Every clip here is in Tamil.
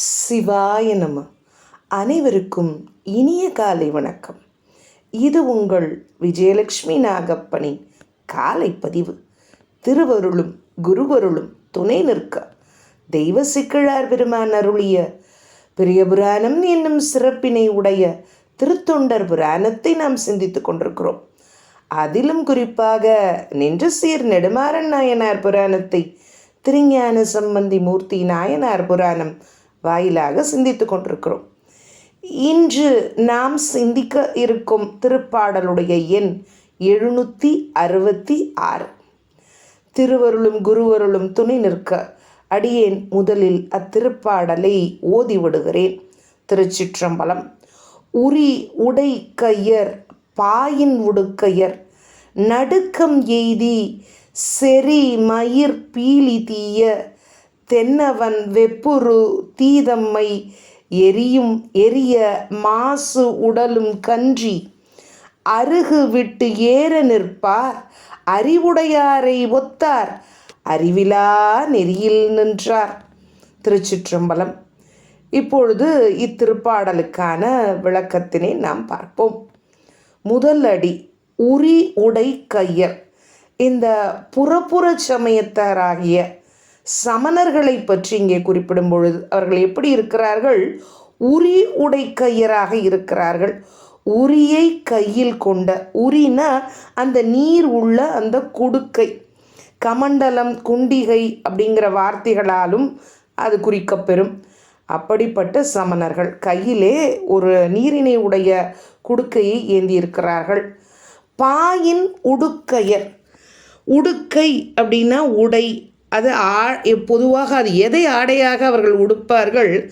சிவாய நம. அனைவருக்கும் இனிய காலை வணக்கம். இது உங்கள் விஜயலட்சுமி நாகப்பனின் காலை பதிவு. திருவருளும் குருவருளும் துணை நிற்க. தெய்வ சிக்கிழார் பெருமான் அருளிய பெரிய புராணம் என்னும் சிறப்பினை உடைய திருத்தொண்டர் புராணத்தை நாம் சிந்தித்துக் கொண்டிருக்கிறோம். அதிலும் குறிப்பாக நின்று சீர் நெடுமாறன் நாயனார் புராணத்தை திருஞான சம்பந்தி மூர்த்தி நாயனார் புராணம் வாயிலாக சிந்தித்து கொண்டிருக்கிறோம். இன்று நாம் சிந்திக்க இருக்கும் திருப்பாடலுடைய எண் எழுநூற்றி அறுபத்தி ஆறு. திருவருளும் குருவருளும் துணை நிற்க அடியேன் முதலில் அத்திருப்பாடலை ஓதி விடுகிறேன் திருச்சிற்றம்பலம். உரி உடை கையர் பாயின் உடுக்கையர் நடுக்கம் எய்தி செறி மயிர் பீலி தீய தென்னவன் வெப்புரு தீதம்மை எரியும் எரிய மாசு உடலும் கன்றி. அருகு விட்டு ஏற நிற்பார் அறிவுடையாரை ஒத்தார் அறிவிலா நெறியில் நின்றார். திருச்சிற்றம்பலம். இப்பொழுது இத்திருப்பாடலுக்கான விளக்கத்தினை நாம் பார்ப்போம். முதல் அடி உரி உடை கையர் இந்த புறப்புற சமயத்தாராகிய சமணர்களை பற்றி இங்கே குறிப்பிடும் பொழுது அவர்கள் எப்படி இருக்கிறார்கள்? உரி உடை கையராக இருக்கிறார்கள். உரியை கையில் கொண்ட உரினா அந்த நீர் உள்ள அந்த குடுக்கை. கமண்டலம் குண்டிகை அப்படிங்கிற வார்த்தைகளாலும் அது குறிக்கப்பெறும். அப்படிப்பட்ட சமணர்கள் கையிலே ஒரு நீரினை உடைய குடுக்கையை ஏந்தியிருக்கிறார்கள். பாயின் உடுக்கையர். உடுக்கை அப்படின்னா உடை அது ஆ பொதுவாக அது எதை ஆடையாக அவர்கள் உடுப்பார்கள்?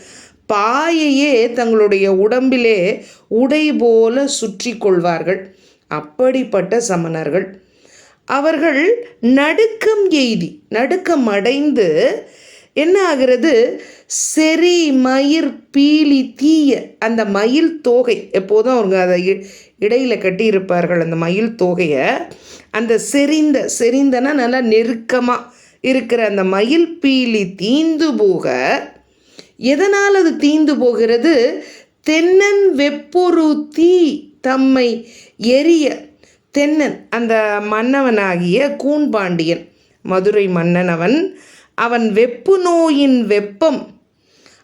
பாயையே தங்களுடைய உடம்பிலே உடை போல சுற்றி கொள்வார்கள். அப்படிப்பட்ட சமணர்கள். அவர்கள் நடுக்கம் எய்தி நடுக்கம் அடைந்து என்ன ஆகிறது? செரி மயிர் பீலி தீய அந்த மயில் தோகை எப்போதும் அவங்க அதை இ- கட்டியிருப்பார்கள் அந்த மயில் தோகையை. அந்த செறிந்த செறிந்தனா நல்லா நெருக்கமாக இருக்கிற அந்த மயில் பீலி தீந்து போக எதனால் அது தீந்து போகிறது? தென்னன் வெப்பொரு தீ தம்மை எரிய தென்னன் அந்த மன்னவனாகிய கூண்பாண்டியன் மதுரை மன்னனவன் அவன் அவன் வெப்பு நோயின் வெப்பம்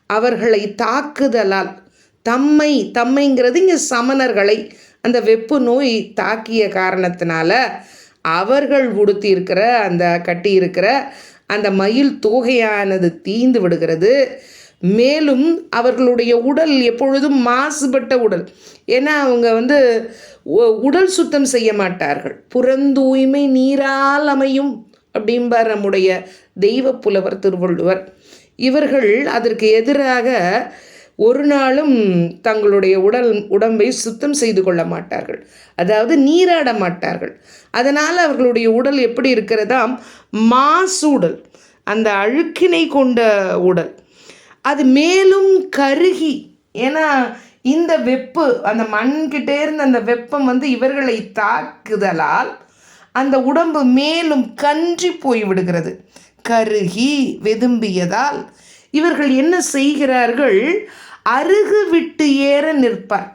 அவர்களை தாக்குதலால் தம்மை தம்மைங்கிறது இங்கே சமணர்களை அந்த வெப்பு நோய் தாக்கிய காரணத்தினால அவர்கள் உடுத்தியிருக்கிற அந்த கட்டியிருக்கிற அந்த மயில் தோகையானது தீந்து விடுகிறது. மேலும் அவர்களுடைய உடல் எப்பொழுதும் மாசுபட்ட உடல். ஏன்னா அவங்க வந்து உடல் சுத்தம் செய்ய மாட்டார்கள். புறந்தூய்மை நீரால் அமையும் அப்படிம்பார் நம்முடைய தெய்வ புலவர் திருவள்ளுவர். இவர்கள் அதற்கு எதிராக ஒரு நாளும் தங்களுடைய உடல் உடம்பை சுத்தம் செய்து கொள்ள மாட்டார்கள். அதாவது நீராட மாட்டார்கள். அதனால் அவர்களுடைய உடல் எப்படி இருக்கிறதாம் மாசூடல். அந்த அழுக்கினை கொண்ட உடல். அது மேலும் கருகி. ஏன்னா இந்த வெப்பு அந்த மண்கிட்டே இருந்த அந்த வெப்பம் வந்து இவர்களை தாக்குதலால் அந்த உடம்பு மேலும் கன்றி போய் விடுகிறது. கருகி வெதும்பியதால் இவர்கள் என்ன செய்கிறார்கள்? அருகு விட்டு ஏற நிற்பார்.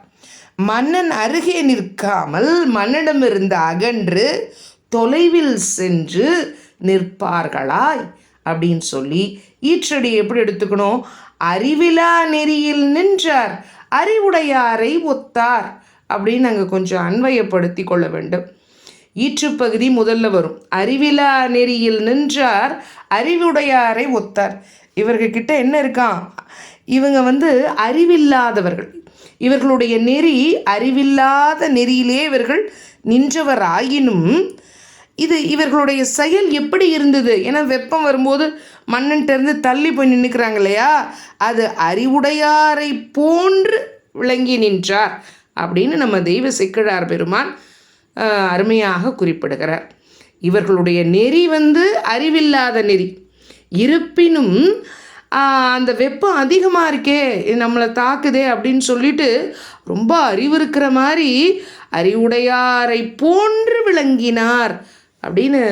மன்னன் அருகே நிற்காமல் மன்னனிடமிருந்து அகன்று தொலைவில் சென்று நிற்பார்களாய் அப்படின்னு சொல்லி ஈற்றடி எப்படி எடுத்துக்கணும்? அறிவிலா நெறியில் நின்றார் அறிவுடையாரை ஒத்தார் அப்படின்னு அங்கே கொஞ்சம் அன்வயப்படுத்தி கொள்ள வேண்டும். ஈற்றுப்பகுதி முதல்ல வரும். அறிவிலா நெறியில் நின்றார் அறிவுடையாரை ஒத்தார். இவர்கிட்ட என்ன இருக்கான் இவங்க வந்து அறிவில்லாதவர்கள். இவர்களுடைய நெறி அறிவில்லாத நெறியிலே இவர்கள் நின்றவர் ஆயினும் இது இவர்களுடைய செயல் எப்படி இருந்தது? ஏன்னா வெப்பம் வரும்போது மண்ணன்ட்டேருந்து தள்ளி போய் நின்றுக்கிறாங்க இல்லையா? அது அறிவுடையாரை போன்று விளங்கி நின்றார் அப்படின்னு நம்ம தெய்வ சிக்கழார் பெருமான் அருமையாக குறிப்பிடுகிறார். இவர்களுடைய நெறி வந்து அறிவில்லாத நெறி. இருப்பினும் அந்த வெப்பம் அதிகமாக இருக்கே இது நம்மளை தாக்குதே அப்படின்னு சொல்லிட்டு ரொம்ப அறிவு இருக்கிற மாதிரி அறிவுடையாரை போன்று விளங்கினார் அப்படின்னு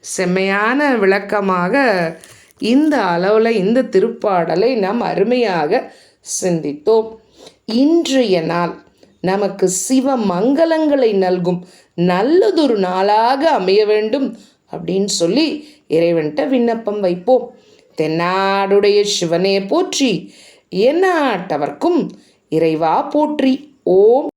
செம்மையான விளக்கமாக இந்த அளவில் இந்த திருப்பாடலை நாம் அருமையாக சிந்தித்தோம். இன்றைய நாள் நமக்கு சிவ மங்களங்களை நல்கும் நல்லதொரு நாளாக அமைய வேண்டும் அப்படின்னு சொல்லி இறைவன்கிட்ட விண்ணப்பம் வைப்போம். தென்னாடுடைய சிவனே போற்றி என்னாட்டவர்க்கும் இறைவா போற்றி. ஓம்